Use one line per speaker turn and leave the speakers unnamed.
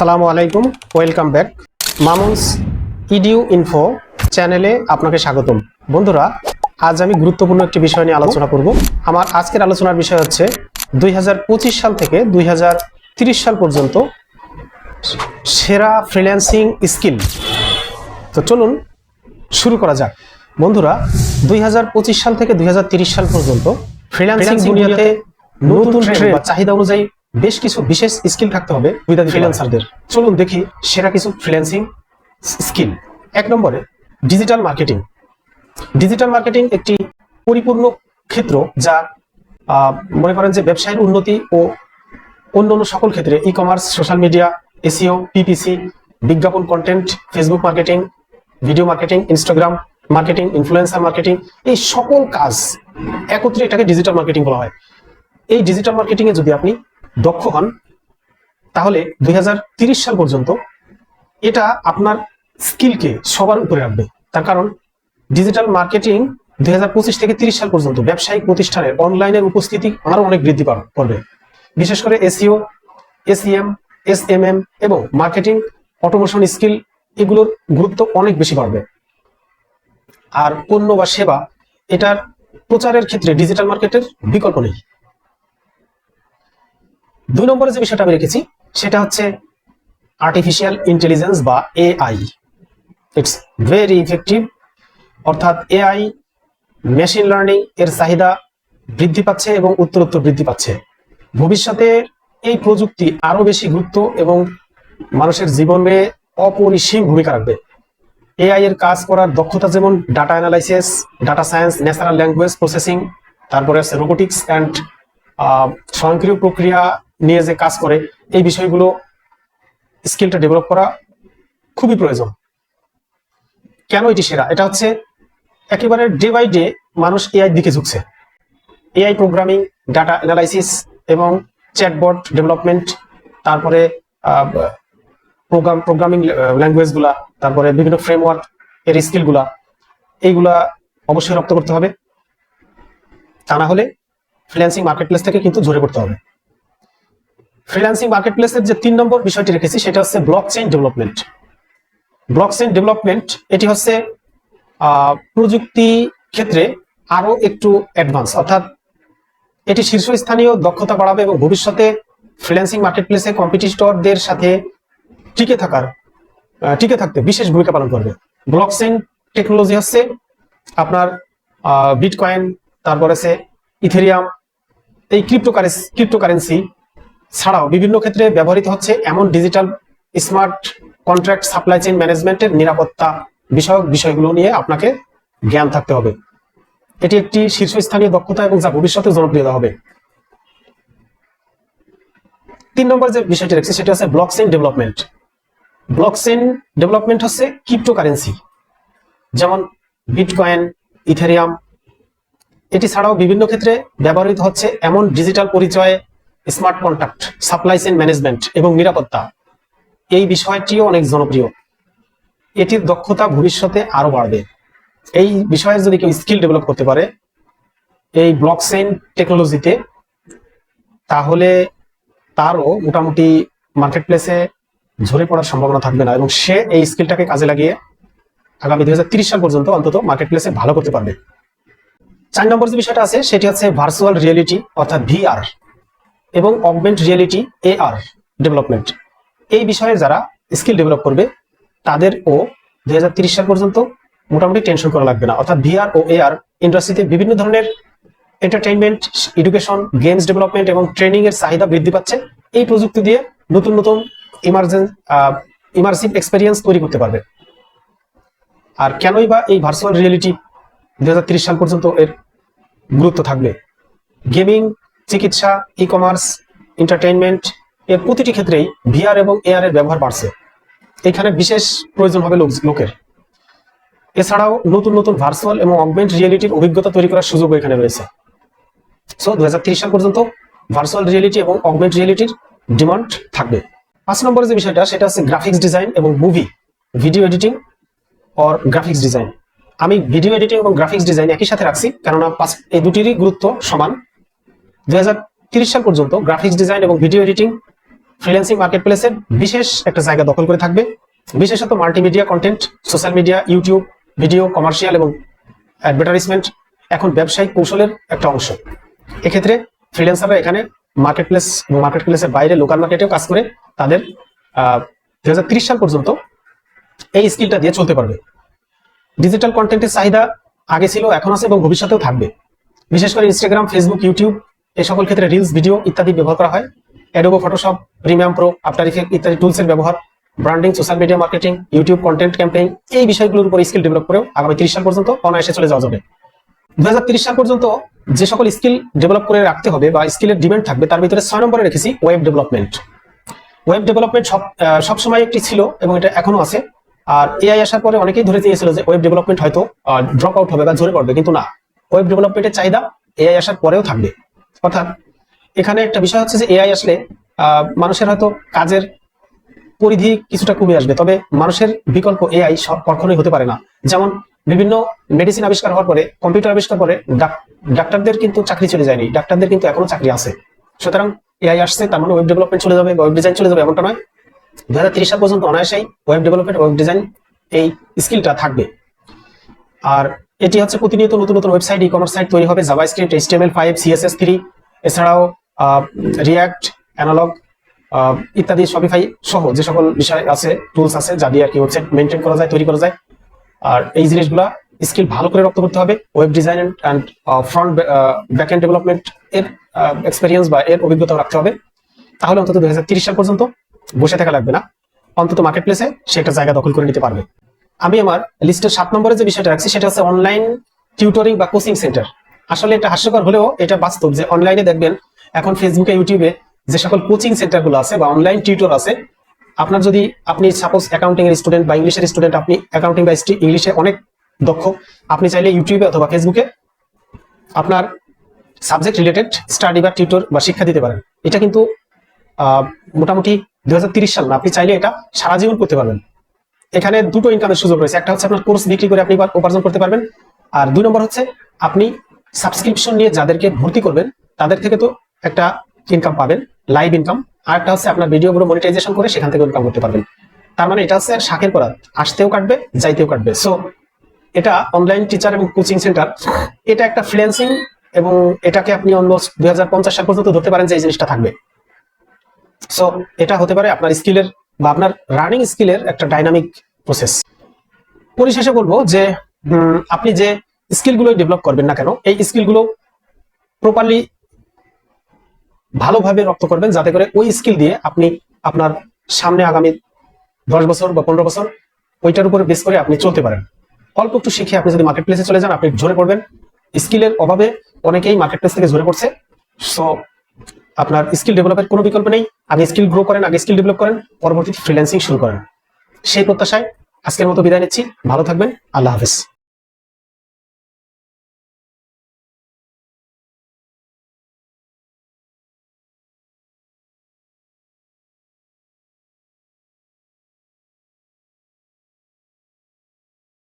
সালামু আলাইকুম welcome back. Mamuns edu info চ্যানেলে আপনাকে স্বাগতম। বন্ধুরা আজ আমি গুরুত্বপূর্ণ একটি বিষয় নিয়ে আলোচনা করব। আমার আজকের আলোচনার বিষয় হচ্ছে দুই হাজার পঁচিশ সাল থেকে দুই সাল পর্যন্ত সেরা ফ্রিল্যান্সিং স্কিল তো চলুন শুরু করা যাক। বন্ধুরা দুই হাজার পঁচিশ সাল থেকে দুই সাল পর্যন্ত ফ্রিল্যান্সিং দুনিয়াতে নতুন ট্রেন্ড বা চাহিদা অনুযায়ী বেশ কিছু বিশেষ স্কিল থাকতে হবে ফ্রিল্যান্সারদের চলুন দেখি সেরা কিছু ফ্রিল্যান্সিং স্কিল এক নম্বরে ডিজিটাল মার্কেটিং ডিজিটাল মার্কেটিং একটি পরিপূর্ণ ক্ষেত্র যা মনে করেন যে ব্যবসায়ের উন্নতি ও অন্যান্য সকল ক্ষেত্রে e commerce social media SEO PPC বিজ্ঞাপন content Facebook marketing video marketing Instagram marketing influencer marketing এই সকল কাজ একত্রে এটাকে ডিজিটাল মার্কেটিং বলা হয়। এই ডিজিটাল মার্কেটিং এ যদি আপনি দক্ষ হন, তাহলে দুই সাল পর্যন্ত এটা আপনার স্কিলকে সবার উপরে রাখবে। তার কারণ ডিজিটাল মার্কেটিং দুই হাজার পঁচিশ থেকে তিরিশ সাল পর্যন্ত ব্যবসায়িক প্রতিষ্ঠানের অনলাইনের উপস্থিতি আরও অনেক বৃদ্ধি করবে। বিশেষ করে SEO SEM S M M এবং মার্কেটিং, অটোমেশন স্কিল এগুলোর গুরুত্ব অনেক বেশি বাড়বে। আর পণ্য বা সেবা, এটার প্রচারের ক্ষেত্রে ডিজিটাল মার্কেটের বিকল্প নেই। দুই নম্বরে যে বিষয়টা আমি রেখেছি, সেটা হচ্ছে আর্টিফিশিয়াল ইন্টেলিজেন্স বা এআই ইটস ভেরি ইফেক্টিভ অর্থাৎ এআই মেশিন লার্নিং এর চাহিদা বৃদ্ধি পাচ্ছে এবং উত্তরোত্তর বৃদ্ধি পাচ্ছে। ভবিষ্যতে এই প্রযুক্তি আরও বেশি গুরুত্ব এবং মানুষের জীবনে অপরিসীম ভূমিকা রাখবে। এআই এর কাজ করার দক্ষতা যেমন data analysis data science natural language processing তারপরে আছে রোবোটিক্স অ্যান্ড স্বয়ংক্রিয় প্রক্রিয়া নিয়ে যে কাজ করে, এই বিষয়গুলো স্কিলটা ডেভেলপ করা খুবই প্রয়োজন। কেন এটি সেরা? এটা হচ্ছে একেবারে ডে বাই ডে মানুষ এআই দিকে ঝুঁকছে। এআই প্রোগ্রামিং ডাটা অ্যানালাইসিস এবং চ্যাটবট ডেভেলপমেন্ট তারপরে প্রোগ্রাম প্রোগ্রামিং ল্যাঙ্গুয়েজগুলা তারপরে বিভিন্ন ফ্রেমওয়ার্ক এর স্কিলগুলা এইগুলা অবশ্যই রপ্ত করতে হবে। তা না হলে ফ্রিল্যান্সিং মার্কেটপ্লেস থেকে কিন্তু ঝরে পড়তে হবে। ফ্রিল্যান্সিং মার্কেটপ্লেসের যে তিন নম্বর বিষয়টি রেখেছি, সেটা হচ্ছে blockchain development blockchain development এটি হচ্ছে প্রযুক্তি ক্ষেত্রে আরও একটু অ্যাডভান্স অর্থাৎ এটি শীর্ষস্থানীয় দক্ষতা বাড়াবে এবং ভবিষ্যতে ফ্রিল্যান্সিং মার্কেটপ্লেসে কম্পিটিটরদের সাথে টিকে থাকার টিকে থাকতে বিশেষ ভূমিকা পালন করবে। ব্লক চেইন টেকনোলজি হচ্ছে আপনার বিটকয়েন তারপরে আছে ইথেরিয়াম এই ক্রিপ্টোকারেন্সি ক্রিপ্টোকারেন্সি ছাড়াও বিভিন্ন ক্ষেত্রে ব্যবহৃত হচ্ছে এমন digital smart contract supply chain ম্যানেজমেন্টের নিরাপত্তা বিষয়ক বিষয়গুলো নিয়ে আপনাকে জ্ঞান থাকতে হবে। এটি একটি শীর্ষস্থানীয় দক্ষতা এবং যা ভবিষ্যতে জনপ্রিয়তা হবে। তিন নম্বর যে বিষয়টি রাখছি সেটা হচ্ছে ব্লক ডেভেলপমেন্ট ব্লক ডেভেলপমেন্ট হচ্ছে ক্রিপ্টোকারেন্সি যেমন বিটকয়েন ইথেরিয়াম এটি ছাড়াও বিভিন্ন ক্ষেত্রে ব্যবহৃত হচ্ছে এমন ডিজিটাল পরিচয় smart contact supply chain management এবং নিরাপত্তা, এই বিষয়টিও অনেক জনপ্রিয়। এটির দক্ষতা ভবিষ্যতে আরও বাড়বে। এই বিষয়ে যদি কেউ স্কিল ডেভেলপ করতে পারে এই ব্লক চেইন টেকনোলজিতে, তাহলে তারও মোটামুটি মার্কেট প্লেসে ঝরে পড়ার সম্ভাবনা থাকবে না এবং সে এই স্কিলটাকে কাজে লাগিয়ে আগামী দুই সাল পর্যন্ত অন্তত মার্কেট প্লেসে ভালো করতে পারবে। চার নম্বর যে বিষয়টা আছে, সেটি হচ্ছে ভার্চুয়াল রিয়েলিটি অর্থাৎ ভিআর এবং অগমেন্ট রিয়েলিটি এআর ডেভেলপমেন্ট এই বিষয়ে যারা স্কিল ডেভেলপ করবে, তাদের ও দুই সাল পর্যন্ত মোটামুটি টেনশন করা লাগবে না। অর্থাৎ ভিআর ও এআর ইন্ডাস্ট্রিতে বিভিন্ন ধরনের এন্টারটেইনমেন্ট এডুকেশন গেমস ডেভেলপমেন্ট এবং ট্রেনিং এর চাহিদা বৃদ্ধি পাচ্ছে। এই প্রযুক্তি দিয়ে নতুন নতুন ইমার্জেন্স ইমার্সিভ এক্সপেরিয়েন্স তৈরি করতে পারবে। আর কেনই বা এই ভার্চুয়াল রিয়েলিটি দুই সাল পর্যন্ত এর গুরুত্ব থাকবে? গেমিং চিকিৎসা ই কমার্স এন্টারটেইনমেন্ট এর প্রতিটি ক্ষেত্রেই ভিআর এবং এআর এর ব্যবহার বাড়ছে। এখানে বিশেষ প্রয়োজন হবে লোকের। এছাড়াও নতুন নতুন ভার্চুয়াল এবং অগমেন্ট রিয়েলিটির অভিজ্ঞতা তৈরি করার সুযোগ এখানে রয়েছে। সো দু সাল পর্যন্ত ভার্চুয়াল রিয়েলিটি এবং অগমেন্ট রিয়েলিটির ডিমান্ড থাকবে। পাঁচ নম্বরের যে বিষয়টা, সেটা হচ্ছে গ্রাফিক্স ডিজাইন এবং movie video editing or graphics design আমি ভিডিও এডিটিং এবং গ্রাফিক্স ডিজাইন একই সাথে রাখছি, কেননা এই দুটিরই গুরুত্ব সমান। দুই সাল পর্যন্ত গ্রাফিক্স ডিজাইন এবং ভিডিও এডিটিং ফ্রিল্যান্সিং মার্কেট প্লেসের বিশেষ একটা জায়গা দখল করে থাকবে। বিশেষত multimedia content social media YouTube video commercial এবং অ্যাডভার্টাইজমেন্ট এখন ব্যবসায়িক কৌশলের একটা অংশ। এক্ষেত্রে ফ্রিল্যান্সাররা এখানে মার্কেট প্লেস মার্কেট প্লেসের বাইরে লোকাল মার্কেটেও কাজ করে, তাদের দুই সাল পর্যন্ত এই স্কিলটা দিয়ে চলতে পারবে। ডিজিটাল কন্টেন্টের চাহিদা আগে ছিল, এখন আছে এবং ভবিষ্যতেও থাকবে। বিশেষ করে ইনস্টাগ্রাম ফেসবুক ইউটিউব এই সকল ক্ষেত্রে রিলস ভিডিও ইত্যাদি ব্যবহার করা হয়। Adobe Photoshop premium pro after effect ইত্যাদি টুলসের ব্যবহার branding social media marketing YouTube content campaign এই বিষয়গুলোর উপর স্কিল ডেভেলপ করেও আগামী তিরিশ সাল পর্যন্ত অনায়াসে চলে যাওয়া যাবে। দু সাল পর্যন্ত যে সকল স্কিল ডেভেলপ করে রাখতে হবে বা স্কিলের ডিমান্ড থাকবে, তার ভিতরে ছয় নম্বরে রেখেছি ওয়েব ডেভেলপমেন্ট ওয়েব ডেভেলপমেন্ট সব সবসময় একটি ছিল এবং এটা এখনও আছে। আর এআই আসার পরে অনেকেই ধরে নিয়েছিল যে ওয়েব ডেভেলপমেন্ট হয়তো ড্রপ আউট হবে বা ঝরে পড়বে, কিন্তু না। ওয়েব ডেভেলপমেন্টের চাহিদা এআই আসার পরেও থাকবে। অর্থাৎ এখানে একটা বিষয় হচ্ছে যে এআই আসলে মানুষের হয়তো কাজের পরিধি কিছুটা কমে আসবে, তবে মানুষের বিকল্প এআই কখনোই হতে পারে না। যেমন বিভিন্ন মেডিসিন আবিষ্কার হওয়ার পরে কম্পিউটার আবিষ্কার ডাক- ডাক্তারদের কিন্তু চাকরি চলে যায়নি, ডাক্তারদের কিন্তু এখনও চাকরি আছে। সুতরাং এআই আসছে, তার মানে ওয়েব ডেভেলপমেন্ট চলে যাবে ওয়েব ডিজাইন চলে যাবে, এমনটা নয়। দু হাজার তিরিশ সাল পর্যন্ত অনায়াসেই ওয়েব ডেভেলপমেন্ট ওয়েব ডিজাইন এই স্কিলটা থাকবে। আর এটি হচ্ছে প্রতিনিয়ত নতুন নতুন ওয়েবসাইট ই কমার্স সাইট তৈরি হবে JavaScript HTML five CSS three এছাড়াও রিয়াক্ট অ্যানালগ ইত্যাদি শপিফাই সহ যে সকল বিষয় আছে টুলস আছে, যা দিয়ে আর কি ওয়েবসাইট মেনটেন করা যায়, তৈরি করা যায়। আর এই জিনিসগুলা স্কিল ভালো করে রপ্ত করতে হবে web design and front back end development এর এক্সপিরিয়েন্স বা এর অভিজ্ঞতা রাখতে হবে। তাহলে অন্তত দুই সাল পর্যন্ত বসে থাকা লাগবে না। অন্তত মার্কেট প্লেসে সে একটা জায়গা দখল করে নিতে পারবে। আমি আমার লিস্টের সাত নম্বরে যে বিষয়টা রাখছি, সেটা হচ্ছে অনলাইন টিউটরিং বা কোচিং সেন্টার আসলে এটা হাস্যকর হলেও এটা বাস্তব যে অনলাইনে দেখবেন, এখন ফেসবুকে ইউটিউবে যে সকল কোচিং সেন্টারগুলো আছে বা অনলাইন টিউটর আছে, আপনার যদি আপনি সাপোজ অ্যাকাউন্টিং এর স্টুডেন্ট বা ইংলিশের স্টুডেন্ট আপনি অ্যাকাউন্টিং বা ইংলিশে অনেক দক্ষ, আপনি চাইলে ইউটিউবে অথবা ফেসবুকে আপনার সাবজেক্ট রিলেটেড স্টাডি বা টিউটর বা শিক্ষা দিতে পারেন। এটা কিন্তু মোটামুটি দুই সাল না, আপনি চাইলে এটা সারা জীবন করতে পারবেন। এখানে দুটো ইনকামের সুযোগ রয়েছে। একটা হচ্ছে আপনার কোর্স বিক্রি করে আপনি উপার্জন করতে পারবেন। আর দুই নম্বর হচ্ছে আপনি সাবস্ক্রিপশন নিয়ে যাদেরকে ভর্তি করবেন, তাদের থেকে তো একটা ইনকাম পাবেন লাইভ ইনকাম আর একটা হচ্ছে আপনার ভিডিওগুলো মনিটাইজেশন করে সেখান থেকে ইনকাম করতে পারবেন। তার মানে এটা হচ্ছে শাকের করা আসতেও কাটবে, যাইতেও কাটবে। সো এটা অনলাইন টিচার এবং কোচিং সেন্টার এটা একটা ফ্রিল্যান্সিং এবং এটাকে আপনি অলমোস্ট দুই সাল পর্যন্ত ধরতে পারেন যে এই জিনিসটা থাকবে। সো এটা হতে পারে আপনার স্কিলের বা আপনার রানিং স্কিলের একটা ডাইনামিক প্রসেস পরিশেষে বলব যে আপনি যে স্কিলগুলো ডেভেলপ করবেন না কেন, এই স্কিলগুলো প্রপারলি ভালোভাবে রপ্ত করবেন যাতে করে ওই স্কিল দিয়ে আপনি আপনার সামনে আগামী দশ বছর বা পনেরো বছর ওইটার উপরে বেস করে আপনি চলতে পারেন। অল্প একটু শিখে আপনি যদি মার্কেট প্লেসে চলে যান, আপনি ঝরে পড়বেন। স্কিলের অভাবে অনেকেই মার্কেট প্লেস থেকে ঝরে পড়ছে। সো আপনার স্কিল ডেভেলপের কোনো বিকল্প নেই। আগে স্কিল গ্রো করেন, আগে স্কিল ডেভেলপ করেন, পরবর্তীতে ফ্রিল্যান্সিং শুরু করেন। সেই প্রত্যাশায় আজকের মতো বিদায় নিচ্ছি। ভালো থাকবেন। আল্লাহ হাফেজ।